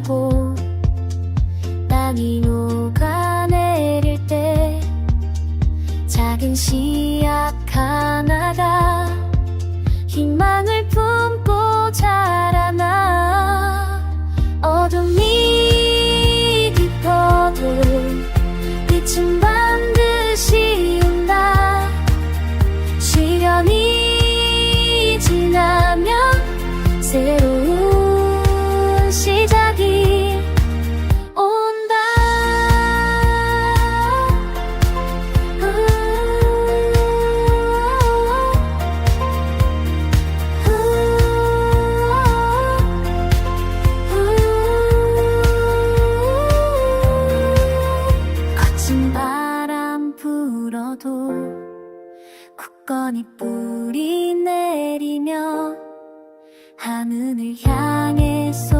하고 땅이 녹아내릴 때 작은 씨앗 도 굳건히 뿌리 내리며 하늘을 향해서